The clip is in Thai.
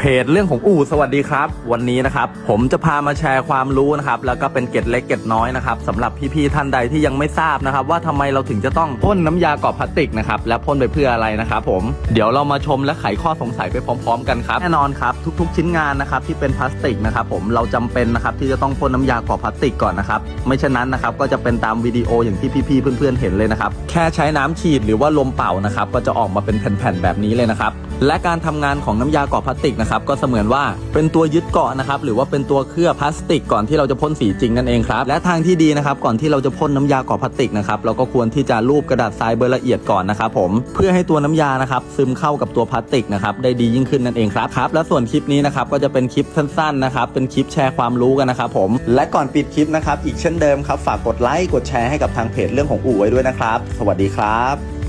เพจเรื่องของอู่สวัสดีครับ วันนี้นะครับ ผมจะพามาแชร์ความรู้นะครับ แล้วก็เป็นเกร็ดเล็กเกร็ดน้อยนะครับสำหรับพี่ๆท่านใดที่ยังไม่ทราบนะครับ ว่าทำไมเราถึงจะต้องพ่นน้ำยากรอบพลาสติกนะครับและพ่นไปเพื่ออะไรนะครับผมเดี๋ยวเรามาชมและไขข้อสงสัยไปพร้อม ๆ กันครับแน่นอนครับทุก ๆ ชิ้นงานนะครับที่เป็นพลาสติกนะครับผมเราจำเป็นนะครับที่จะต้องพ่นน้ำยากรอบพลาสติกก่อนนะครับไม่เช่นนั้นนะครับก็จะเป็นตามวิดีโออย่างที่พี่ๆเพื่อนๆเห็นเลยนะครับแค่ใช้น้ำฉีดหรือว่าลมเป่านะครับก็จะออกมาเป็นแผ่นๆแบบนี้เลยนะครับ และการทำงานของน้ำยาเกาะพลาสติกนะครับก็เสมือนว่าเป็นตัวยึดเกาะนะครับหรือว่าเป็นตัวเคลือบพลาสติกก่อนที่เราจะพ่นสีจริงนั่นเองครับและทางที่ดีนะครับก่อนที่เราจะพ่นน้ำยาเกาะพลาสติกนะครับเราก็ควรที่จะรูปกระดาษทรายเบอร์ละเอียดก่อนนะครับผมเพื่อให้ตัวน้ำยานะครับซึมเข้ากับตัวพลาสติกนะครับได้ดียิ่งขึ้นนั่นเองครับครับและส่วนคลิปนี้นะครับก็จะเป็นคลิปสั้นๆนะครับเป็นคลิปแชร์ความรู้กันนะครับผมและก่อนปิดคลิปนะครับอีกเช่นเดิมครับฝากกดไลค์กดแชร์ให้กับทางเพจเรื่องของอู่ไว้ด้วยนะครับ สวัสดีครับ